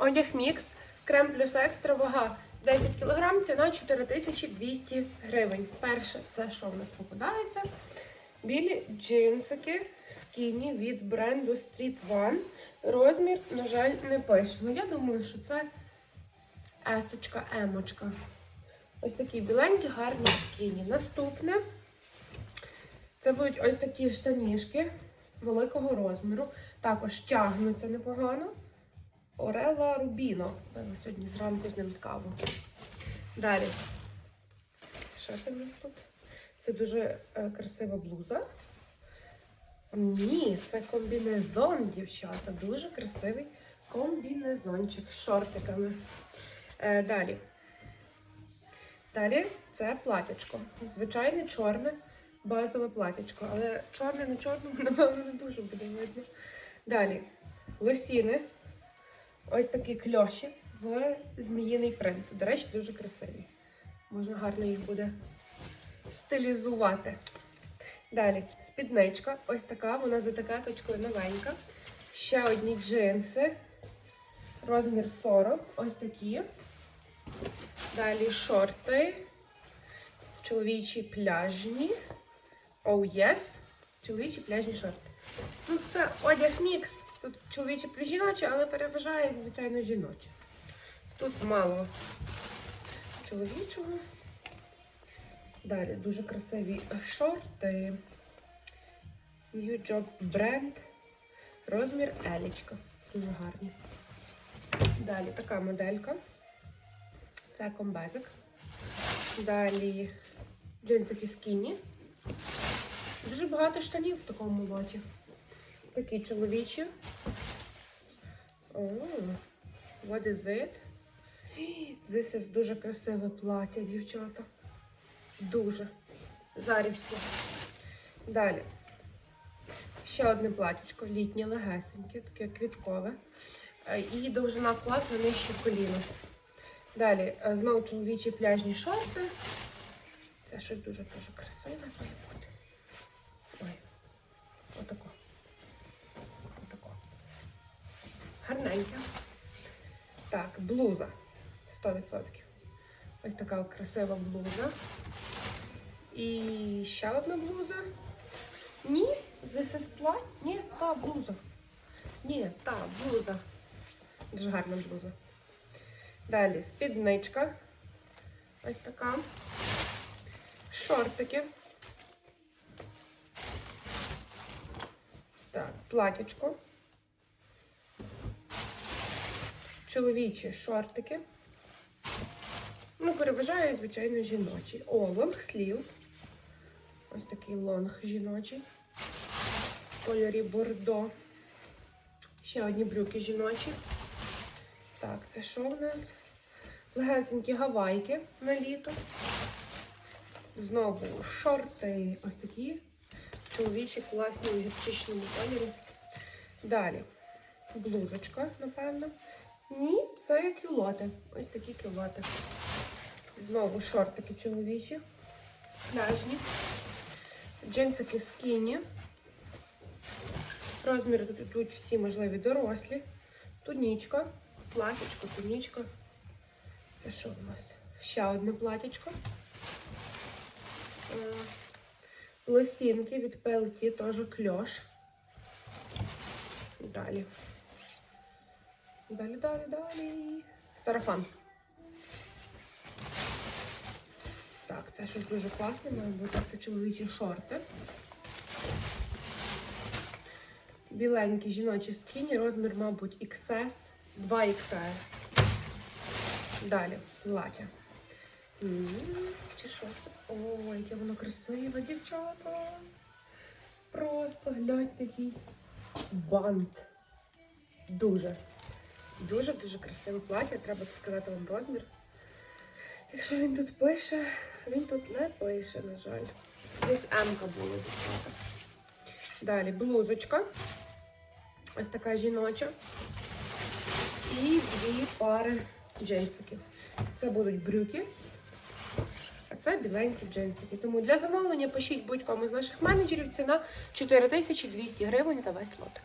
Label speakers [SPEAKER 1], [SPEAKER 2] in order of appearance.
[SPEAKER 1] Одяг мікс, крем плюс екстра, вага 10 кг, ціна 4200 гривень. Перше, це що в нас попадається? Білі джинсики скіні від бренду Street One. Розмір, на жаль, не пишемо. Я думаю, що це есочка, емочка. Ось такі біленькі, гарні скіні. Наступне це будуть ось такі штанішки великого розміру. Також тягнуться непогано. Орела Рубіно. Певно, сьогодні зранку з ним каву. Далі. Що це в нас тут? Це дуже е, красива блуза. Ні, це комбінезон, дівчата. Дуже красивий комбінезончик з шортиками. Е, далі. Далі це платячко. Звичайне чорне базове платячко. Але чорне на чорному, напевно, не дуже буде видно. Далі. Лосіни. Ось такі кльоші в зміїний принт. До речі, дуже красиві. Можна гарно їх буде стилізувати. Далі спідничка. Ось така, вона з етикеточкою новенька. Ще одні джинси. Розмір 40. Ось такі. Далі шорти. Чоловічі пляжні. Oh yes. Чоловічі пляжні шорти. Ну, це одяг мікс. Тут чоловічі плюс жіночі, але переважає, звичайно, жіночі. Тут мало чоловічого. Далі дуже красиві шорти. New Job бренд. Розмір Елічка. Дуже гарні. Далі така моделька. Це комбезик. Далі джинсики скіні. Дуже багато штанів в такому лоті. Такі чоловічі. О, what is it? This is дуже красиве плаття, дівчата. Дуже. Зарівське. Далі. Ще одне платічко, літнє, легесеньке, таке квіткове. Е, І довжина класна нижче коліна. Далі, е, знову чоловічі пляжні шорти. Це щось дуже дуже красиве має бути. Ой. Отако. Гарненьке. Так, блуза. 100%. Ось така красива блуза. І ще одна блуза. Ні, this is плать. Ні, та блуза. Ні, та блуза. Дуже гарна блуза. Далі спідничка. Ось така. Шортики. Так, платячко. Чоловічі шортики. Ну, переважаю, звичайно, жіночі. О, лонг слів. Ось такий лонг жіночий. В кольорі бордо. Ще одні брюки жіночі. Так, це що в нас? Легесенькі гавайки на літо. Знову шорти. Ось такі. Чоловічі класні у гірчичному кольорі. Далі. Блузочка, напевно. Ні, це кюлоти. Ось такі кюлоти. Знову шортики чоловічі. Пляжні. Джинсики скіні. Розміри тут йдуть всі можливі дорослі. Тунічка, платічко, тунічка. Це що у нас? Ще одне платічко. Е, Лосінки від PLT, теж кльош. Далі. Далі, далі, далі. Сарафан. Так, це щось дуже класне, має бути це чоловічі шорти. Біленькі жіночі скіні, розмір, мабуть, XS, 2XS. Далі, плаття. Чи що це? Ой, яке воно красиве, дівчата. Просто гляньте який бант. Дуже. Дуже-дуже красиве плаття. Треба сказати вам розмір. Якщо він тут пише, він тут не пише, на жаль. Десь М-ка була. Далі блузочка. Ось така жіноча. І дві пари джинсиків. Це будуть брюки, а це біленькі джинсики. Тому для замовлення пишіть будь-кому з наших менеджерів ціна 4200 гривень за весь лотик.